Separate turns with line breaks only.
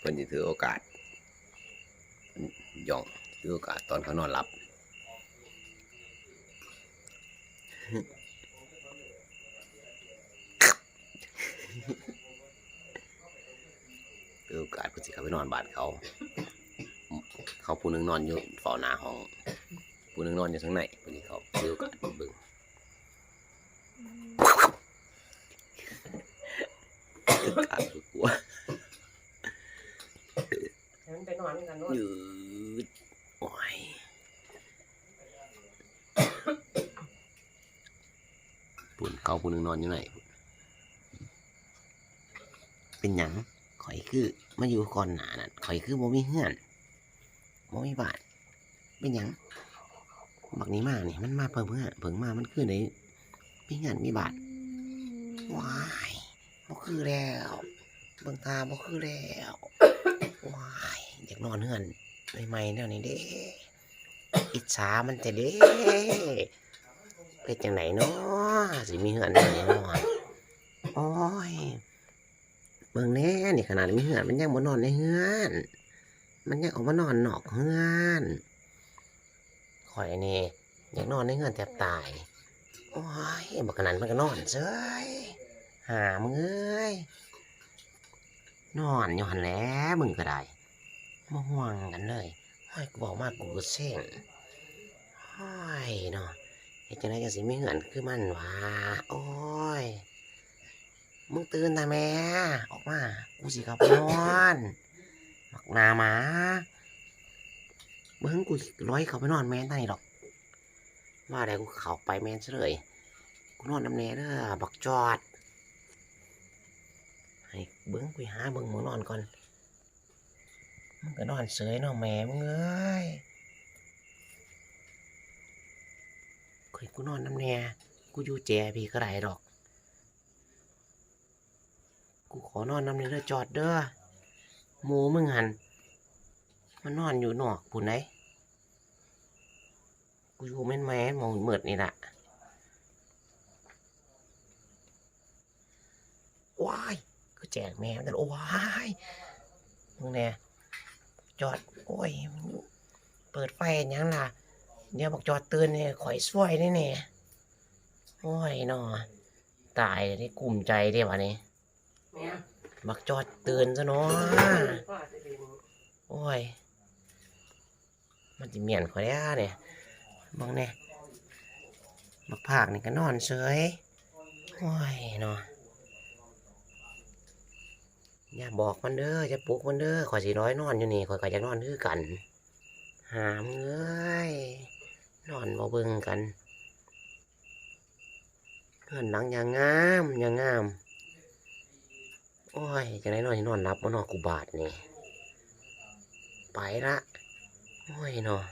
เพิ่นสิถือโอกาสย่องถือโอกาสตอนเขานอนหลับ ถือโอกาสเพิ่นสิเข้าไปนอนบานเขา เขาผู้หนึงนอนอยู่ฝ้าหน้าห้อง ผู้หนึงนอนอยู่ข้างในเพิ่นสิเขาถือโอกาสเบิ่งกาสคือกลัว
อนกันนู่น
ยืดโอ้ยปุ่นเขาปุ่นหนึ่งนอนอยู่ไหนเป็นหยังข่อยคือมาอยู่ก่อนหนานั่นข่อยคือบ่มีเฮือนบ่มีบานเป็นหยังบักนี้มาเนี่ยมันมาเพิ่งเพื่อเพิ่งมามันคือในมีเฮือนมีบานว้ายบ่คือแล้วเบิ่งตาบ่คือแล้วว้าย อยากนอนเฮือนใหม่ๆแล้วนี่เด้อิจฉามันแต่เด้เป็นจังไหนเนาะสิมีเฮือนได้แน่นอนโอ้ยเบิ่งแน่นี่ขนาดมีเหือนมันยังบ่นอนในเฮือน มันยังออกมานอนนอกเฮือนข่อยนี่อยากนอนในเฮือนแทบตายโอ้ยบักขนาดมันก็นอนเฉยหามึงเอ้ยนอนอยู่หันแล้วมึงก็ได้ มาห่วงกันเลยห้อยกูบอกมากกูก็เส้นห้อยเนาะเฮ็ดจังไดจังสิไมีเหือนคือมันวะโอ้ย มึงตื่นตาแม่ออกมา กูสิขับนอนบักนาหมาเบิ้งกูร้อยเขาไปนอนแม่นได้ดอก ว่าแต่กูเขาไปแม่นเลยกูนอนน้ำแน่เด้อบักจอด ให้เบิ้งกูหาเบิ้งหมูนอนก่อน มึงก็นอนเสยนาะแม่มึงเอ้ยคอยกูนอนน้ำแน่กูอยู่แจพี่ก็ได้ดอก กูขอนอนน้ำในเรือจอดเด้อหมูมึงหันมันนอนอยู่นอกผู้ไหนกูอยู่แม่นแม่มองเหมือดนี่แหละว้ายก็แจกแม่กันโอ้ยมึงเนี่ย จอด โอ้ย เปิดไฟยังล่ะ เดี๋ยวบอกจอดเตือนเนี่ยข่อยสวยแน่เนี่ยโอ้ยนอตายเลยที่กลุ่มใจเด้วะนี่บักจอดตื่นซะเนาะ
พ่อ
โอ้ย มันจะเมียนขอยได้เนี่ยมองเนี่ยบักผากนี่ก็นอนเฉยโอ้ยนาะ อย่าบอกมันเด้ออย่าปลุกมันเด้อข่อยสิร้อยนอนอยู่นี่ข่อยก็จะนอนคือกัน หามเอ้ยนอนบ่เบิ่งกันเพื่อนหลังอย่างงามอย่างงาม โอ้ยจะได้นอนสินอนรับมานอนกูบาดนี่ ไปละ โอ้ยเนาะ